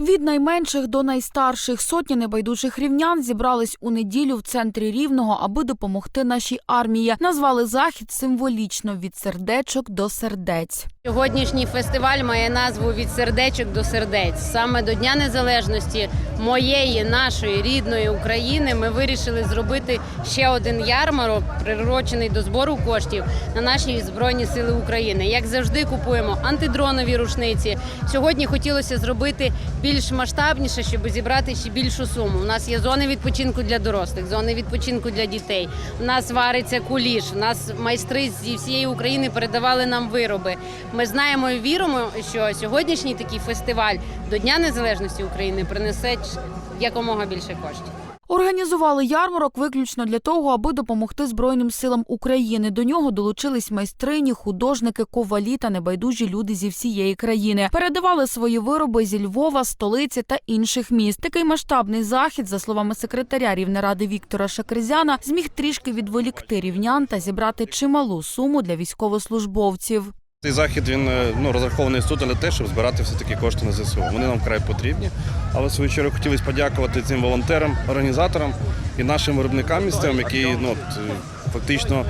Від найменших до найстарших сотні небайдужих рівнян зібрались у неділю в центрі рівного, аби допомогти нашій армії. Назвали захід символічно від сердечок до сердець. Сьогоднішній фестиваль має назву від сердечок до сердець. Саме до Дня Незалежності моєї нашої рідної України ми вирішили зробити ще один ярмарок, приурочений до збору коштів на наші збройні сили України. Як завжди, купуємо антидронові рушниці. Сьогодні хотілося зробити більш масштабніше, щоб зібрати ще більшу суму. У нас є зони відпочинку для дорослих, зони відпочинку для дітей. У нас вариться куліш. У нас майстри зі всієї України передавали нам вироби. Ми знаємо і віримо, що сьогоднішній такий фестиваль до Дня Незалежності України принесе якомога більше коштів. Організували ярмарок виключно для того, аби допомогти Збройним силам України. До нього долучились майстрині, художники, ковалі та небайдужі люди зі всієї країни. Передавали свої вироби зі Львова, столиці та інших міст. Такий масштабний захід, за словами секретаря Рівнеради Віктора Шакризяна, зміг трішки відволікти рівнян та зібрати чималу суму для військовослужбовців. Цей захід він е, ну, розрахований суто на те, щоб збирати все-таки кошти на ЗСУ. Вони нам вкрай потрібні. Але в свою чергу хотілося подякувати цим волонтерам, організаторам і нашим виробникам місцевим, які ну, е, фактично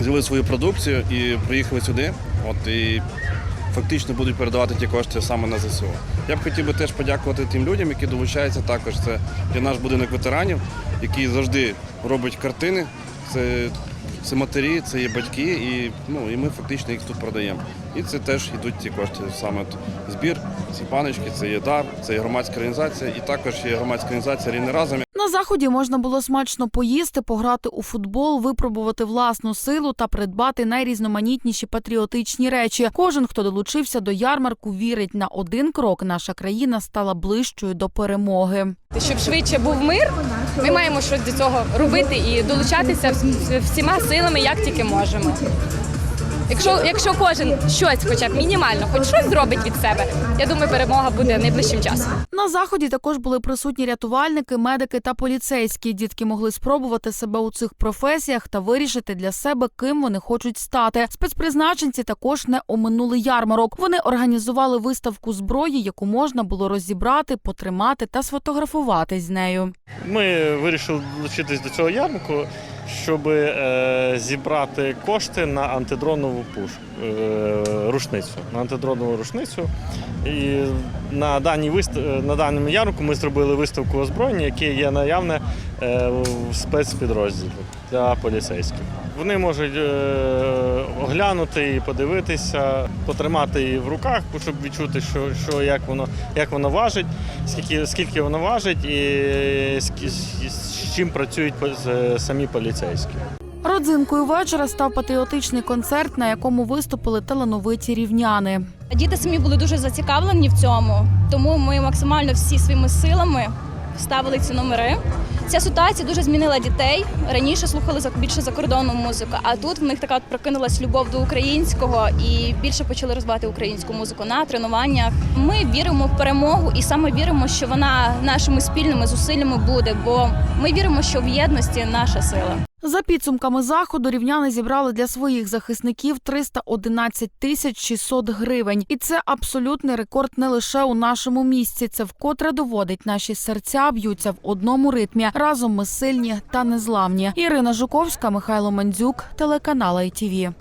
взяли свою продукцію і приїхали сюди. От, і фактично будуть передавати ті кошти саме на ЗСУ. Я б хотів би теж подякувати тим людям, які долучаються також. Це є наш будинок ветеранів, який завжди робить картини. Це це матері, це є батьки, і, ну, і ми фактично їх тут продаємо. І це теж йдуть ці кошти. Саме збір, ці паночки, це є дар, це є громадська організація, і також є громадська організація Рівне разом. На заході можна було смачно поїсти, пограти у футбол, випробувати власну силу та придбати найрізноманітніші патріотичні речі. Кожен, хто долучився до ярмарку, вірить на один крок. Наша країна стала ближчою до перемоги. Щоб швидше був мир, ми маємо щось до цього робити і долучатися вс- всіма силами, як тільки можемо. Якщо, якщо кожен щось, хоча б мінімально, хоч щось зробить від себе, я думаю, перемога буде найближчим часом. На заході також були присутні рятувальники, медики та поліцейські. Дітки могли спробувати себе у цих професіях та вирішити для себе, ким вони хочуть стати. Спецпризначенці також не оминули ярмарок. Вони організували виставку зброї, яку можна було розібрати, потримати та сфотографувати з нею. Ми вирішили долучитись до цього ярмарку, щоб е, зібрати кошти на антидронову пушку, е, рушницю. На антидронову рушницю. І на, даній вистав... на даному ярмарку ми зробили виставку озброєння, яке є наявне е, в спецпідрозділі для поліцейських. Вони можуть е, оглянути і подивитися, потримати її в руках, щоб відчути, що, що як воно як воно важить, скільки, скільки воно важить і з, з, з чим працюють самі поліцейські. Родзинкою вечора став патріотичний концерт, на якому виступили талановиті рівняни. Діти самі були дуже зацікавлені в цьому, тому ми максимально всі своїми силами ставили ці номери. Ця ситуація дуже змінила дітей. Раніше слухали більше закордонну музику, а тут в них така от прокинулась любов до українського і більше почали розвивати українську музику на тренуваннях. Ми віримо в перемогу і саме віримо, що вона нашими спільними зусиллями буде, бо ми віримо, що в єдності наша сила. За підсумками заходу рівняни зібрали для своїх захисників 311 тисяч 600 гривень, і це абсолютний рекорд не лише у нашому місці. Це вкотре доводить наші серця б'ються в одному ритмі. Разом ми сильні та незламні. Ірина Жуковська, Михайло Мандзюк, телеканал ITV.